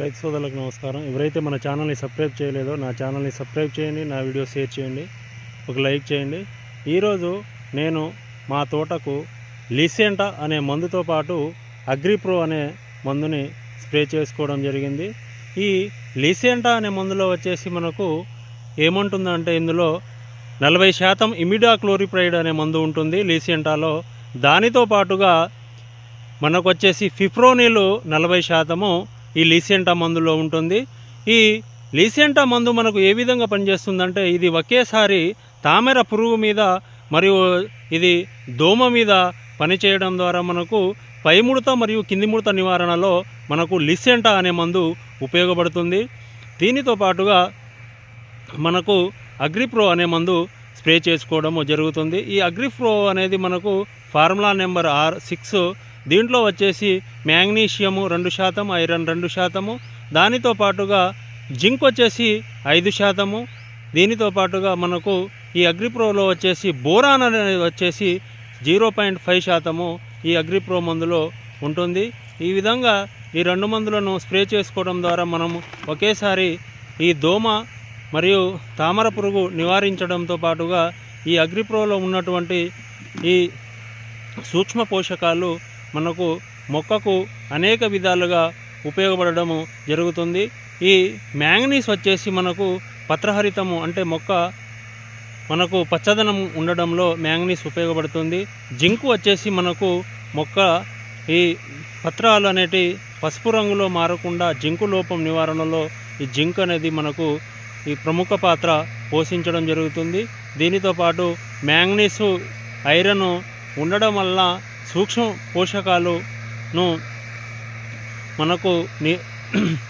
రైతు సోదరులకు నమస్కారం. ఎవరైతే మన ఛానల్ని సబ్స్క్రైబ్ చేయలేదో నా ఛానల్ని సబ్స్క్రైబ్ చేయండి నా వీడియో షేర్ చేయండి ఒక లైక్ చేయండి. ఈరోజు నేను మా తోటకు లిసెంటా అనే మందుతో పాటు అగ్రిప్రో అనే మందుని స్ప్రే చేసుకోవడం జరిగింది. ఈ లిసెంటా అనే మందులో వచ్చేసి మనకు ఏముంటుందంటే ఇందులో నలభై శాతం ఇమిడా క్లోరిప్రైడ్ అనే మందు ఉంటుంది లీసియంటాలో దానితో పాటుగా మనకు వచ్చేసి ఫిప్రోనిల్ నలభై శాతము ఈ లీసియంటా మందులో ఉంటుంది. ఈ లీసెంటా మందు మనకు ఏ విధంగా పనిచేస్తుందంటే ఇది ఒకేసారి తామెర పురుగు మీద మరియు ఇది దోమ మీద పనిచేయడం ద్వారా మనకు పైముడత మరియు కింది ముడత నివారణలో మనకు లిసెంటా అనే మందు ఉపయోగపడుతుంది. దీనితో పాటుగా మనకు అగ్రిప్రో అనే మందు స్ప్రే చేసుకోవడము జరుగుతుంది. ఈ అగ్రిప్రో అనేది మనకు ఫార్ములా నెంబర్ ఆర్ సిక్స్ దీంట్లో వచ్చేసి మ్యాంగ్నీషియము రెండు శాతం ఐరన్ రెండు శాతము. దానితో పాటుగా జింక్ వచ్చేసి ఐదు శాతము. దీనితో పాటుగా మనకు ఈ అగ్రిప్రోలో వచ్చేసి బోరాన్ అనేది వచ్చేసి జీరో పాయింట్ ఫైవ్ శాతము ఈ అగ్రిప్రో మందులో ఉంటుంది. ఈ విధంగా ఈ రెండు మందులను స్ప్రే చేసుకోవడం ద్వారా మనము ఒకేసారి ఈ దోమ మరియు తామర పురుగు నివారించడంతో పాటుగా ఈ అగ్రిప్రోలో ఉన్నటువంటి ఈ సూక్ష్మ పోషకాలు మనకు మొక్కకు అనేక విధాలుగా ఉపయోగపడడము జరుగుతుంది. ఈ మ్యాంగనీస్ వచ్చేసి మనకు పత్రహరితము అంటే మొక్క మనకు పచ్చదనం ఉండడంలో మ్యాంగనీస్ ఉపయోగపడుతుంది. జింకు వచ్చేసి మనకు మొక్క ఈ పత్రాలు అనేటి పసుపు రంగులో మారకుండా జింకు లోపం నివారణలో ఈ జింక్ అనేది మనకు ఈ ప్రముఖ పాత్ర పోషించడం జరుగుతుంది. దీనితో పాటు మ్యాంగనీసు ఐరన్ ఉండడం వల్ల సూక్ష్మ పోషకాలను మనకు ని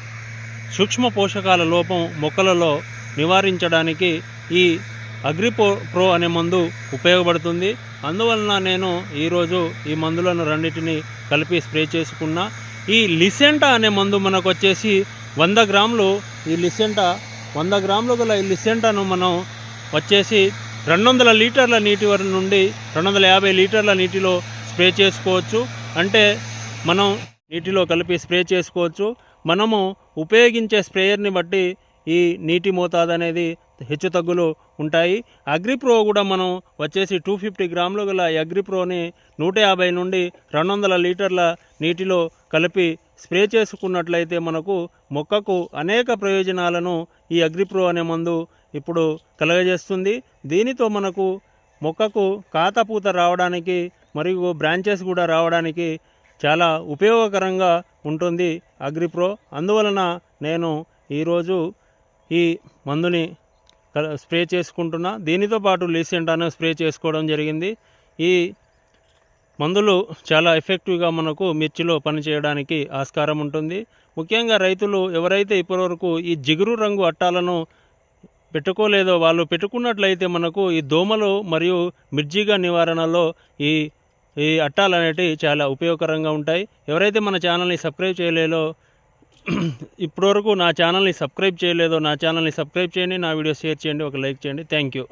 సూక్ష్మ పోషకాల లోపం మొక్కలలో నివారించడానికి ఈ అగ్రిపో ప్రో అనే మందు ఉపయోగపడుతుంది. అందువలన నేను ఈరోజు ఈ మందులను రెండింటిని కలిపి స్ప్రే చేసుకున్నా. ఈ లిసెంటా అనే మందు మనకు వచ్చేసి వంద గ్రాములు ఈ లిసెంటా వంద గ్రాములు గల ఈ లిసెంటాను మనం వచ్చేసి రెండు వందల లీటర్ల నీటి వరకు నుండి రెండు వందల యాభై లీటర్ల నీటిలో స్ప్రే చేసుకోవచ్చు. అంటే మనం నీటిలో కలిపి స్ప్రే చేసుకోవచ్చు. మనము ఉపయోగించే స్ప్రేయర్ని బట్టి ఈ నీటి మోతాదు అనేది హెచ్చు తగ్గులు ఉంటాయి. అగ్రిప్రో కూడా మనం వచ్చేసి టూ ఫిఫ్టీ గ్రాములు గల అగ్రిప్రోని నూట యాభై నుండి రెండు వందల లీటర్ల నీటిలో కలిపి స్ప్రే చేసుకున్నట్లయితే మనకు మొక్కకు అనేక ప్రయోజనాలను ఈ అగ్రిప్రో అనే మందు ఇప్పుడు కలగజేస్తుంది. దీనితో మనకు మొక్కకు కాతపూత రావడానికి మరియు బ్రాంచెస్ కూడా రావడానికి చాలా ఉపయోగకరంగా ఉంటుంది అగ్రిప్రో. అందువలన నేను ఈరోజు ఈ మందుని స్ప్రే చేసుకుంటున్నా. దీనితో పాటు లీసెంటాను స్ప్రే చేసుకోవడం జరిగింది. ఈ మందులు చాలా ఎఫెక్టివ్గా మనకు మిర్చిలో పనిచేయడానికి ఆస్కారం ఉంటుంది. ముఖ్యంగా రైతులు ఎవరైతే ఇప్పటివరకు ఈ జిగురు రంగు అట్టాలను పెట్టుకోలేదో వాళ్ళు పెట్టుకున్నట్లయితే మనకు ఈ దోమలు మరియు మిర్జిగా నివారణలో ఈ ఈ అట్టాలు అనేటివి చాలా ఉపయోగకరంగా ఉంటాయి. ఎవరైతే మన ఛానల్ని సబ్స్క్రైబ్ చేయలేదో ఇప్పటివరకు నా ఛానల్ని సబ్స్క్రైబ్ చేయలేదో నా ఛానల్ని సబ్స్క్రైబ్ చేయండి నా వీడియో షేర్ చేయండి ఒక లైక్ చేయండి. Thank you.